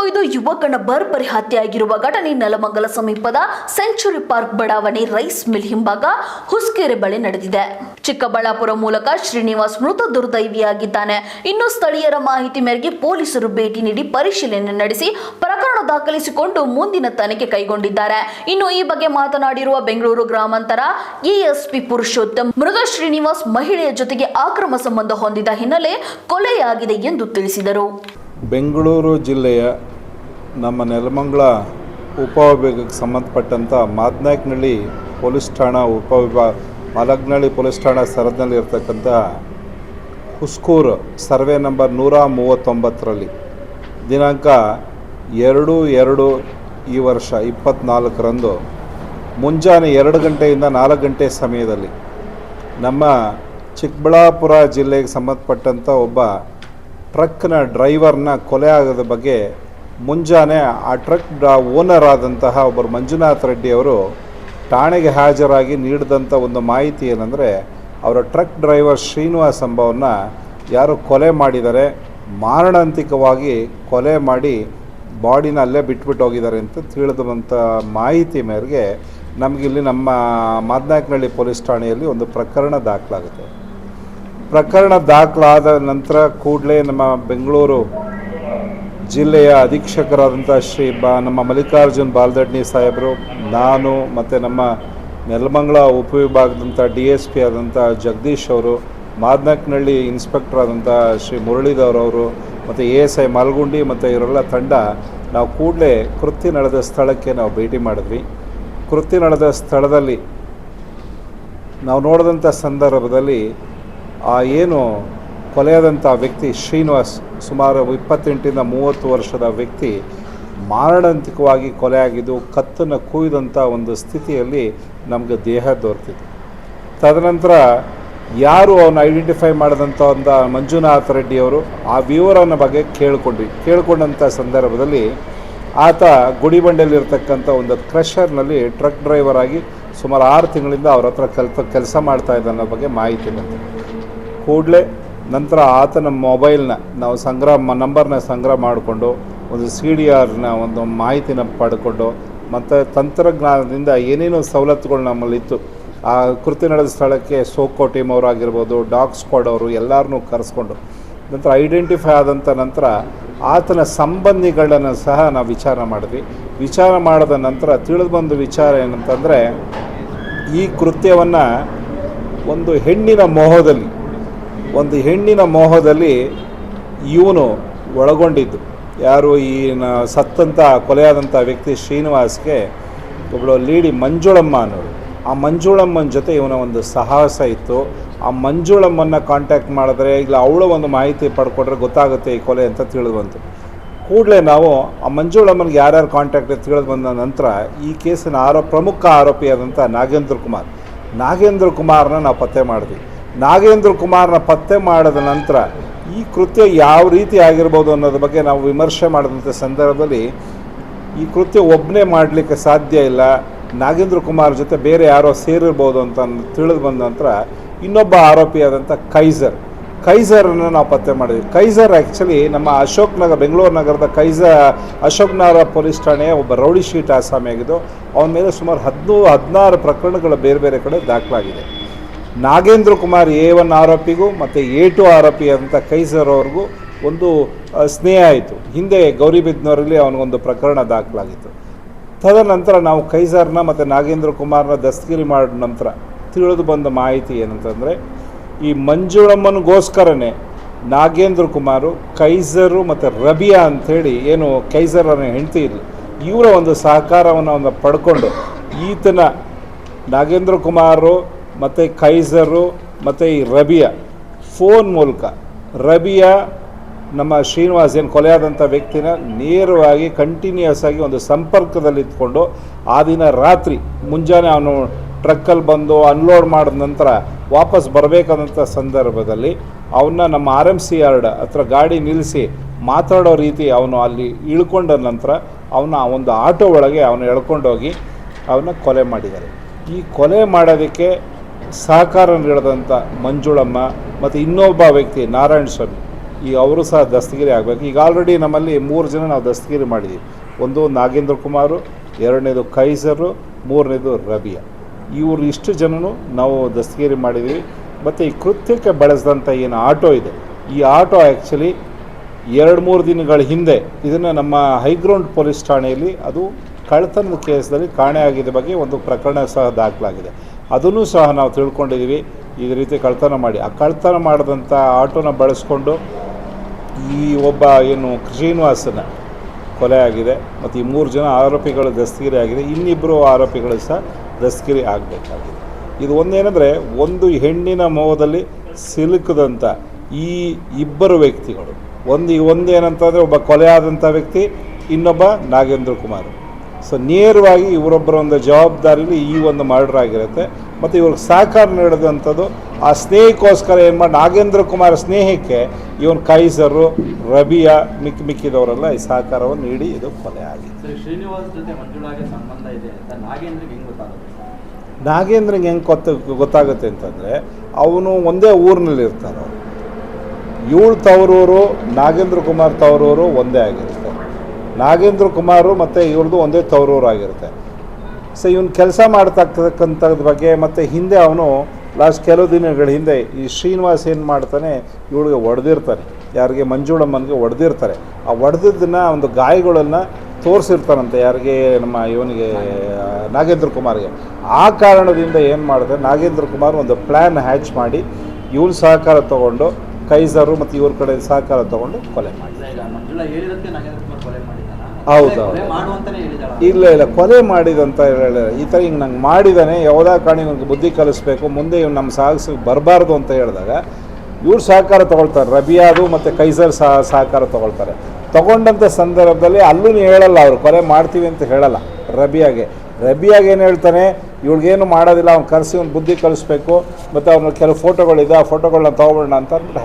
ಕೊಯ್ದು ಯುವಕನ ಬರ್ಬರಿ ಹತ್ಯೆಯಾಗಿರುವ ಘಟನೆ ನೆಲಮಂಗಲ ಸಮೀಪದ ಸೆಂಚುರಿ ಪಾರ್ಕ್ ಬಡಾವಣೆ ರೈಸ್ ಮಿಲ್ ಹಿಂಭಾಗ ಹುಸ್ಕೆರೆ ಬಳಿ ನಡೆದಿದೆ. ಚಿಕ್ಕಬಳ್ಳಾಪುರ ಮೂಲಕ ಶ್ರೀನಿವಾಸ್ ಮೃತ ದುರ್ದೈವಿಯಾಗಿದ್ದಾನೆ. ಇನ್ನು ಸ್ಥಳೀಯರ ಮಾಹಿತಿ ಮೇರೆಗೆ ಪೊಲೀಸರು ಭೇಟಿ ನೀಡಿ ಪರಿಶೀಲನೆ ನಡೆಸಿ ಪ್ರಕರಣ ದಾಖಲಿಸಿಕೊಂಡು ಮುಂದಿನ ತನಿಖೆ ಕೈಗೊಂಡಿದ್ದಾರೆ. ಇನ್ನು ಈ ಬಗ್ಗೆ ಮಾತನಾಡಿರುವ ಬೆಂಗಳೂರು ಗ್ರಾಮಾಂತರ ಎಎಸ್ಪಿ ಪುರುಷೋತ್ತಮ್ ಮೃತ ಶ್ರೀನಿವಾಸ್ ಮಹಿಳೆಯ ಜೊತೆಗೆ ಅಕ್ರಮ ಸಂಬಂಧ ಹೊಂದಿದ ಹಿನ್ನೆಲೆ ಕೊಲೆಯಾಗಿದೆ ಎಂದು ತಿಳಿಸಿದರು. ಬೆಂಗಳೂರು ಜಿಲ್ಲೆಯ ನಮ್ಮ ನೆಲಮಂಗಲ ಉಪವಿಭಾಗಕ್ಕೆ ಸಂಬಂಧಪಟ್ಟಂಥ ಮಾದನಾಯಕನಹಳ್ಳಿ ಪೊಲೀಸ್ ಠಾಣಾ ಉಪವಿಭಾಗ ಮಲಗ್ನಹಳ್ಳಿ ಪೊಲೀಸ್ ಠಾಣಾ ಸರದಿನಲ್ಲಿ ಇರ್ತಕ್ಕಂಥ ಹುಸ್ಕೂರು ಸರ್ವೆ ನಂಬರ್ ನೂರ ಮೂವತ್ತೊಂಬತ್ತರಲ್ಲಿ. ದಿನಾಂಕ ಎರಡು ಎರಡು ಈ ವರ್ಷ ಇಪ್ಪತ್ತ್ನಾಲ್ಕರಂದು ಮುಂಜಾನೆ ಎರಡು ಗಂಟೆಯಿಂದ ನಾಲ್ಕು ಗಂಟೆ ಸಮಯದಲ್ಲಿ ನಮ್ಮ ಚಿಕ್ಕಬಳ್ಳಾಪುರ ಜಿಲ್ಲೆಗೆ ಸಂಬಂಧಪಟ್ಟಂಥ ಒಬ್ಬ ಟ್ರಕ್ನ ಡ್ರೈವರ್ನ ಕೊಲೆ ಆಗೋದ ಬಗ್ಗೆ ಮುಂಜಾನೆ ಆ ಟ್ರಕ್ ಓನರ್ ಆದಂತಹ ಒಬ್ಬರು ಮಂಜುನಾಥ್ ರೆಡ್ಡಿ ಅವರು ಠಾಣೆಗೆ ಹಾಜರಾಗಿ ನೀಡಿದಂಥ ಒಂದು ಮಾಹಿತಿ ಏನಂದರೆ, ಅವರ ಟ್ರಕ್ ಡ್ರೈವರ್ ಶ್ರೀನಿವಾಸ್ ಎಂಬವನ್ನ ಯಾರು ಕೊಲೆ ಮಾಡಿದ್ದಾರೆ ಮಾರಣಾಂತಿಕವಾಗಿ ಕೊಲೆ ಮಾಡಿ ಬಾಡಿನ ಅಲ್ಲೇ ಬಿಟ್ಬಿಟ್ಟು ಹೋಗಿದ್ದಾರೆ ಅಂತ ತಿಳಿದಂಥ ಮಾಹಿತಿ ಮೇರೆಗೆ ನಮಗಿಲ್ಲಿ ನಮ್ಮ ಮಾದನಾಯಕನಹಳ್ಳಿ ಪೊಲೀಸ್ ಠಾಣೆಯಲ್ಲಿ ಒಂದು ಪ್ರಕರಣ ದಾಖಲಾಗುತ್ತೆ. ಪ್ರಕರಣ ದಾಖಲಾದ ನಂತರ ಕೂಡಲೇ ನಮ್ಮ ಬೆಂಗಳೂರು ಜಿಲ್ಲೆಯ ಅಧೀಕ್ಷಕರಾದಂಥ ಶ್ರೀ ಬಾ, ನಮ್ಮ ಮಲ್ಲಿಕಾರ್ಜುನ್ ಬಾಲ್ದಡ್ನಿ ಸಾಹೇಬರು, ನಾನು ಮತ್ತು ನಮ್ಮ ನೆಲಮಂಗಲ ಉಪವಿಭಾಗದಂಥ ಡಿ ಎಸ್ ಪಿ ಆದಂಥ ಜಗದೀಶ್ ಅವರು ಮಾದನಕ್ನಹಳ್ಳಿ ಇನ್ಸ್ಪೆಕ್ಟರ್ ಆದಂಥ ಶ್ರೀ ಮುರಳೀಧರ್ ಅವರು, ಮತ್ತು ಎ ಎಸ್ ಐ ಮಾಲ್ಗುಂಡಿ ಮತ್ತು ಇವರೆಲ್ಲ ತಂಡ ನಾವು ಕೂಡಲೇ ಕೃತಿ ನಡೆದ ಸ್ಥಳಕ್ಕೆ ನಾವು ಭೇಟಿ ಮಾಡಿದ್ವಿ. ಕೃತಿ ನಡೆದ ಸ್ಥಳದಲ್ಲಿ ನಾವು ನೋಡಿದಂಥ ಸಂದರ್ಭದಲ್ಲಿ ಆ ಏನು ಕೊಲೆಯಾದಂಥ ವ್ಯಕ್ತಿ ಶ್ರೀನಿವಾಸ್ ಸುಮಾರು ಇಪ್ಪತ್ತೆಂಟಿಂದ ಮೂವತ್ತು ವರ್ಷದ ವ್ಯಕ್ತಿ ಮಾರಣಾಂತಿಕವಾಗಿ ಕೊಲೆಯಾಗಿದ್ದು ಕತ್ತನ್ನು ಕುಯ್ದಂಥ ಒಂದು ಸ್ಥಿತಿಯಲ್ಲಿ ನಮಗೆ ದೇಹ ದೊರೆತಿತ್ತು ತದನಂತರ ಯಾರು ಅವನ್ನ ಐಡೆಂಟಿಫೈ ಮಾಡಿದಂಥ ಒಂದು ಮಂಜುನಾಥ್ ರೆಡ್ಡಿಯವರು ಆ ವಿವರನ ಬಗ್ಗೆ ಕೇಳಿಕೊಂಡ್ವಿ. ಕೇಳಿಕೊಂಡಂಥ ಸಂದರ್ಭದಲ್ಲಿ ಆತ ಗುಡಿಬಂಡೆಯಲ್ಲಿರ್ತಕ್ಕಂಥ ಒಂದು ಕ್ರಷರ್ನಲ್ಲಿ ಟ್ರಕ್ ಡ್ರೈವರ್ ಆಗಿ ಸುಮಾರು ಆರು ತಿಂಗಳಿಂದ ಅವ್ರ ಹತ್ರ ಕಲ್ತ ಕೆಲಸ ಮಾಡ್ತಾ ಇದ್ದ ಅನ್ನೋ ಬಗ್ಗೆ ಮಾಹಿತಿ ಬಂತು ಕೂಡಲೇ ನಂತರ ಆತನ ಮೊಬೈಲ್ನ ನಾವು ಸಂಗ್ರಹ ನಂಬರ್ನ ಸಂಗ್ರಹ ಮಾಡಿಕೊಂಡು ಒಂದು ಸಿ ಡಿ ಆರ್ನ ಒಂದು ಮಾಹಿತಿನ ಪಡ್ಕೊಂಡು ಮತ್ತು ತಂತ್ರಜ್ಞಾನದಿಂದ ಏನೇನು ಸವಲತ್ತುಗಳು ನಮ್ಮಲ್ಲಿತ್ತು ಆ ಕೃತಿ ನಡೆದ ಸ್ಥಳಕ್ಕೆ ಸೋಕೋ ಟೀಮ್ ಅವರಾಗಿರ್ಬೋದು ಡಾಗ್ ಸ್ಕ್ವಾಡ್ ಅವರು ಎಲ್ಲರನ್ನೂ ಕರೆಸ್ಕೊಂಡು ನಂತರ ಐಡೆಂಟಿಫೈ ಆದಂಥ ನಂತರ ಆತನ ಸಂಬಂಧಿಗಳನ್ನು ಸಹ ನಾವು ವಿಚಾರ ಮಾಡಿದ್ವಿ. ವಿಚಾರ ಮಾಡಿದ ನಂತರ ತಿಳಿದು ಬಂದ ವಿಚಾರ ಏನಂತಂದರೆ ಈ ಕೃತ್ಯವನ್ನು ಒಂದು ಹೆಣ್ಣಿನ ಮೋಹದಲ್ಲಿ ಒಂದು ಹೆಣ್ಣಿನ ಮೋಹದಲ್ಲಿ ಇವನು ಒಳಗೊಂಡಿದ್ದು. ಯಾರು ಈ ಸತ್ತಂಥ ಕೊಲೆಯಾದಂಥ ವ್ಯಕ್ತಿ ಶ್ರೀನಿವಾಸ್ಗೆ ಒಬ್ಬಳು ಲೇಡಿ ಮಂಜುಳಮ್ಮ ಅನ್ನೋರು ಆ ಮಂಜುಳಮ್ಮನ ಜೊತೆ ಇವನ ಒಂದು ಸಾಹಸ ಇತ್ತು. ಆ ಮಂಜುಳಮ್ಮನ್ನ ಕಾಂಟ್ಯಾಕ್ಟ್ ಮಾಡಿದ್ರೆ ಇಲ್ಲ, ಅವಳ ಒಂದು ಮಾಹಿತಿ ಪಡ್ಕೊಂಡ್ರೆ ಗೊತ್ತಾಗುತ್ತೆ ಈ ಕೊಲೆ ಅಂತ ತಿಳಿದು ಬಂತು. ಕೂಡಲೇ ನಾವು ಆ ಮಂಜುಳಮ್ಮನಿಗೆ ಯಾರ್ಯಾರು ಕಾಂಟ್ಯಾಕ್ಟ್ ತಿಳಿದು ಬಂದ ನಂತರ ಈ ಕೇಸಿನ ಆರೋಪ ಪ್ರಮುಖ ಆರೋಪಿಯಾದಂಥ ನಾಗೇಂದ್ರ ಕುಮಾರ್. ನಾಗೇಂದ್ರ ಕುಮಾರ್ನ ನಾವು ಪತ್ತೆ ಮಾಡಿದ್ವಿ. ನಾಗೇಂದ್ರ ಕುಮಾರ್ನ ಪತ್ತೆ ಮಾಡಿದ ನಂತರ ಈ ಕೃತ್ಯ ಯಾವ ರೀತಿ ಆಗಿರ್ಬೋದು ಅನ್ನೋದ್ರ ಬಗ್ಗೆ ನಾವು ವಿಮರ್ಶೆ ಮಾಡಿದಂಥ ಸಂದರ್ಭದಲ್ಲಿ ಈ ಕೃತ್ಯ ಒಬ್ಬನೇ ಮಾಡಲಿಕ್ಕೆ ಸಾಧ್ಯ ಇಲ್ಲ. ನಾಗೇಂದ್ರ ಕುಮಾರ್ ಜೊತೆ ಬೇರೆ ಯಾರೋ ಸೇರಿರ್ಬೋದು ಅಂತ ತಿಳಿದು ಬಂದ ನಂತರ ಇನ್ನೊಬ್ಬ ಆರೋಪಿಯಾದಂಥ ಕೈಸರ್. ಕೈಸರನ್ನು ನಾವು ಪತ್ತೆ ಮಾಡಿದ್ವಿ. ಕೈಸರ್ ಆ್ಯಕ್ಚುಲಿ ನಮ್ಮ ಅಶೋಕ್ ನಗರ, ಬೆಂಗಳೂರು ನಗರದ ಕೈಸ ಅಶೋಕ್ ನಗರ ಪೊಲೀಸ್ ಠಾಣೆಯ ಒಬ್ಬ ರೌಡಿ ಶೀಟ್ ಆಸಾಮಿಯಾಗಿದ್ದು, ಅವನ ಮೇಲೆ ಸುಮಾರು ಹದಿನೂರು, ಹದಿನಾರು ಪ್ರಕರಣಗಳು ಬೇರೆ ಬೇರೆ ಕಡೆ ದಾಖಲಾಗಿದೆ. ನಾಗೇಂದ್ರ ಕುಮಾರ್ ಎ ಒನ್ ಆರೋಪಿಗೂ ಮತ್ತು ಎ ಟು ಆರೋಪಿ ಅಂತ ಕೈಸರ್ ಅವ್ರಿಗೂ ಒಂದು ಸ್ನೇಹ ಆಯಿತು. ಹಿಂದೆ ಗೌರಿಬಿದ್ನೂರಲ್ಲಿ ಅವನಿಗೊಂದು ಪ್ರಕರಣ ದಾಖಲಾಗಿತ್ತು. ತದನಂತರ ನಾವು ಕೈಸರ್ನ ಮತ್ತು ನಾಗೇಂದ್ರ ಕುಮಾರ್ನ ದಸ್ತಗಿರಿ ಮಾಡಿದ ನಂತರ ತಿಳಿದು ಬಂದ ಮಾಹಿತಿ ಏನಂತಂದರೆ, ಈ ಮಂಜುಳಮ್ಮನಿಗೋಸ್ಕರನೇ ನಾಗೇಂದ್ರ ಕುಮಾರು, ಕೈಸರು ಮತ್ತು ರಬಿಯಾ ಅಂಥೇಳಿ ಏನು ಕೈಸರನ ಹೆಂಡತಿ ಇಲ್ಲ ಇವರ ಒಂದು ಸಹಕಾರವನ್ನು ಒಂದು ಪಡ್ಕೊಂಡು ಈತನ ನಾಗೇಂದ್ರ ಕುಮಾರು ಮತ್ತು ಕೈಸರು, ಮತ್ತು ಈ ರಬಿಯಾ ಫೋನ್ ಮೂಲಕ. ರಬಿಯಾ ನಮ್ಮ ಶ್ರೀನಿವಾಸ್ ಏನು ಕೊಲೆಯಾದಂಥ ವ್ಯಕ್ತಿನ ನೇರವಾಗಿ ಕಂಟಿನ್ಯೂಸ್ ಆಗಿ ಒಂದು ಸಂಪರ್ಕದಲ್ಲಿ ಇದ್ಕೊಂಡು ಆ ದಿನ ರಾತ್ರಿ ಮುಂಜಾನೆ ಅವನು ಟ್ರಕ್ಕಲ್ಲಿ ಬಂದು ಅನ್ಲೋಡ್ ಮಾಡಿದ ನಂತರ ವಾಪಸ್ ಬರಬೇಕಾದಂಥ ಸಂದರ್ಭದಲ್ಲಿ ಅವನ್ನ ನಮ್ಮ ಆರ್ ಎಂ ಸಿ ಯಾರ್ಡ್ ಹತ್ರ ಗಾಡಿ ನಿಲ್ಲಿಸಿ ಮಾತಾಡೋ ರೀತಿ ಅವನು ಅಲ್ಲಿ ಇಳ್ಕೊಂಡ ನಂತರ ಅವನ ಒಂದು ಆಟೋ ಒಳಗೆ ಅವನು ಎಳ್ಕೊಂಡೋಗಿ ಅವನ್ನ ಕೊಲೆ ಮಾಡಿದ್ದಾರೆ. ಈ ಕೊಲೆ ಮಾಡೋದಕ್ಕೆ ಸಹಕಾರ ನೀಡಿದಂಥ ಮಂಜುಳಮ್ಮ ಮತ್ತು ಇನ್ನೊಬ್ಬ ವ್ಯಕ್ತಿ ನಾರಾಯಣ ಸ್ವಾಮಿ, ಈ ಅವರು ಸಹ ದಸ್ತಗಿರಿ ಆಗಬೇಕು. ಈಗ ಆಲ್ರೆಡಿ ನಮ್ಮಲ್ಲಿ ಮೂರು ಜನ ನಾವು ದಸ್ತಗಿರಿ ಮಾಡಿದ್ದೀವಿ ಒಂದು ನಾಗೇಂದ್ರ ಕುಮಾರು, ಎರಡನೇದು ಕೈಸರು, ಮೂರನೇದು ರಬಿಯಾ. ಇವರು ಇಷ್ಟು ಜನನು ನಾವು ದಸ್ತಗಿರಿ ಮಾಡಿದ್ದೀವಿ ಮತ್ತು ಈ ಕೃತ್ಯಕ್ಕೆ ಬಳಸಿದಂಥ ಏನು ಆಟೋ ಇದೆ. ಈ ಆಟೋ ಆ್ಯಕ್ಚುಲಿ ಎರಡು ಮೂರು ದಿನಗಳ ಹಿಂದೆ ಇದನ್ನು ನಮ್ಮ ಹೈಗ್ರೌಂಡ್ ಪೊಲೀಸ್ ಠಾಣೆಯಲ್ಲಿ ಅದು ಕಳ್ಳತನದ ಕೇಸಲ್ಲಿ ಕಾಣೆಯಾಗಿದ್ದ ಬಗ್ಗೆ ಒಂದು ಪ್ರಕರಣ ಸಹ ದಾಖಲಾಗಿದೆ. ಅದನ್ನು ಸಹ ನಾವು ತಿಳ್ಕೊಂಡಿದ್ದೀವಿ. ಈ ರೀತಿ ಕಳ್ತನ ಮಾಡಿ. ಆ ಕಳ್ತನ ಮಾಡಿದಂಥ ಆಟೋನ ಬಳಸ್ಕೊಂಡು ಈ ಒಬ್ಬ ಏನು ಶ್ರೀನಿವಾಸನ ಕೊಲೆ ಆಗಿದೆ ಮತ್ತು ಈ ಮೂರು ಜನ ಆರೋಪಿಗಳು ದಸ್ತಗಿರಿ ಆಗಿದೆ. ಇನ್ನಿಬ್ಬರು ಆರೋಪಿಗಳು ಸಹ ದಸ್ತಗಿರಿ ಆಗಬೇಕಾಗಿದೆ. ಇದು ಒಂದೇನೆಂದರೆ ಒಂದು ಹೆಣ್ಣಿನ ಮೋಹದಲ್ಲಿ ಸಿಲುಕದಂಥ ಈ ಇಬ್ಬರು ವ್ಯಕ್ತಿಗಳು. ಒಂದು ಒಂದೇನಂತಂದರೆ ಒಬ್ಬ ಕೊಲೆ ಆದಂಥ ವ್ಯಕ್ತಿ, ಇನ್ನೊಬ್ಬ ನಾಗೇಂದ್ರ ಕುಮಾರ್. ಸೊ ನೇರವಾಗಿ ಇವರೊಬ್ಬರ ಒಂದು ಜವಾಬ್ದಾರಿಲಿ ಈ ಒಂದು ಮರ್ಡರ್ ಆಗಿರುತ್ತೆ. ಮತ್ತು ಇವ್ರಿಗೆ ಸಹಕಾರ ನೀಡಿದಂಥದ್ದು ಆ ಸ್ನೇಹಕ್ಕೋಸ್ಕರ ಏನು ಮಾಡಿ ನಾಗೇಂದ್ರ ಕುಮಾರ್ ಸ್ನೇಹಕ್ಕೆ ಇವನು ಕೈಸರು ರಬಿಯ ಮಿಕ್ಕಿ ಮಿಕ್ಕಿದವರೆಲ್ಲ ಈ ಸಹಕಾರವನ್ನು ನೀಡಿ ಇದು ಕೊಲೆ ಆಗಿದೆ. ಶ್ರೀನಿವಾಸ್ ಜೊತೆ ಸಂಬಂಧ ಇದೆ ನಾಗೇಂದ್ರಿಗೆ ಹೆಂಗ್ ಗೊತ್ತ ಗೊತ್ತಾಗುತ್ತೆ ಅಂತಂದರೆ ಅವನು ಒಂದೇ ಊರಿನಲ್ಲಿ ಇರ್ತಾರೆ ಅವರು ಇವಳು ತವರೂರು ನಾಗೇಂದ್ರ ಕುಮಾರ್ ತವರೂರು ಒಂದೇ ಆಗಿರುತ್ತೆ ನಾಗೇಂದ್ರ ಕುಮಾರು ಮತ್ತು ಇವ್ರದ್ದು ಒಂದೇ ತವರೂರು ಆಗಿರುತ್ತೆ ಸೊ ಇವನು ಕೆಲಸ ಮಾಡ್ತಕ್ಕಂಥದ್ದು ಬಗ್ಗೆ ಮತ್ತು ಹಿಂದೆ ಅವನು ಲಾಸ್ಟ್ ಕೆಲವು ದಿನಗಳ ಹಿಂದೆ ಈ ಶ್ರೀನಿವಾಸ್ ಏನು ಮಾಡ್ತಾನೆ, ಇವಳಿಗೆ ಒಡೆದಿರ್ತಾನೆ. ಯಾರಿಗೆ ಮಂಜುಳಮ್ಮನಿಗೆ ಒಡೆದಿರ್ತಾರೆ. ಆ ಒಡೆದಿದ್ದನ್ನು ಒಂದು ಗಾಯಗಳನ್ನು ತೋರಿಸಿರ್ತಾನಂತೆ ಯಾರಿಗೆ ನಮ್ಮ ಇವನಿಗೆ, ನಾಗೇಂದ್ರ ಕುಮಾರ್ಗೆ. ಆ ಕಾರಣದಿಂದ ಏನು ಮಾಡಿದೆ, ನಾಗೇಂದ್ರ ಕುಮಾರ್ ಒಂದು ಪ್ಲ್ಯಾನ್ ಹ್ಯಾಚ್ ಮಾಡಿ, ಇವನು ಸಹಕಾರ ತಗೊಂಡು ಕೈಸರು ಮತ್ತು ಇವ್ರ ಕಡೆ ಸಹಕಾರ ತಗೊಂಡು ಕೊಲೆ ಮಾಡಿ ಹೌದು, ಇಲ್ಲ ಇಲ್ಲ ಕೊಲೆ ಮಾಡಿದಂತ ಹೇಳಿ ಈ ಥರ ಹಿಂಗೆ ನಂಗೆ ಮಾಡಿದಾನೆ ಯಾವುದೇ ಕಾರಣ ನನಗೆ ಬುದ್ಧಿ ಕಲಿಸ್ಬೇಕು ಮುಂದೆ ಇವ್ನು ನಮ್ಮ ಸಾಹಸ ಬರಬಾರ್ದು ಅಂತ ಹೇಳಿದಾಗ ಇವ್ರು ಸಹಕಾರ ತಗೊಳ್ತಾರೆ. ರಬಿಯಾದು ಮತ್ತು ಕೈಸರ್ ಸಹ ಸಹಕಾರ ತಗೊಳ್ತಾರೆ. ತಗೊಂಡಂಥ ಸಂದರ್ಭದಲ್ಲಿ ಅಲ್ಲೂ ಹೇಳಲ್ಲ ಅವರು ಕೊಲೆ ಮಾಡ್ತೀವಿ ಅಂತ ಹೇಳಲ್ಲ ರಬಿಯಾಗೆ. ರಬಿಯಾಗೆ ಏನು ಹೇಳ್ತಾನೆ ಇವಳಿಗೇನು ಮಾಡೋದಿಲ್ಲ ಅವ್ನು ಕರೆಸಿ ಅವ್ನು ಬುದ್ಧಿ ಕಲಿಸ್ಬೇಕು ಮತ್ತು ಅವ್ನ ಕೆಲವು ಫೋಟೋಗಳಿದೆ ಆ ಫೋಟೋಗಳನ್ನ ತೊಗೊಬೋಣ ಅಂತ ಅಂದ್ಬಿಟ್ಟು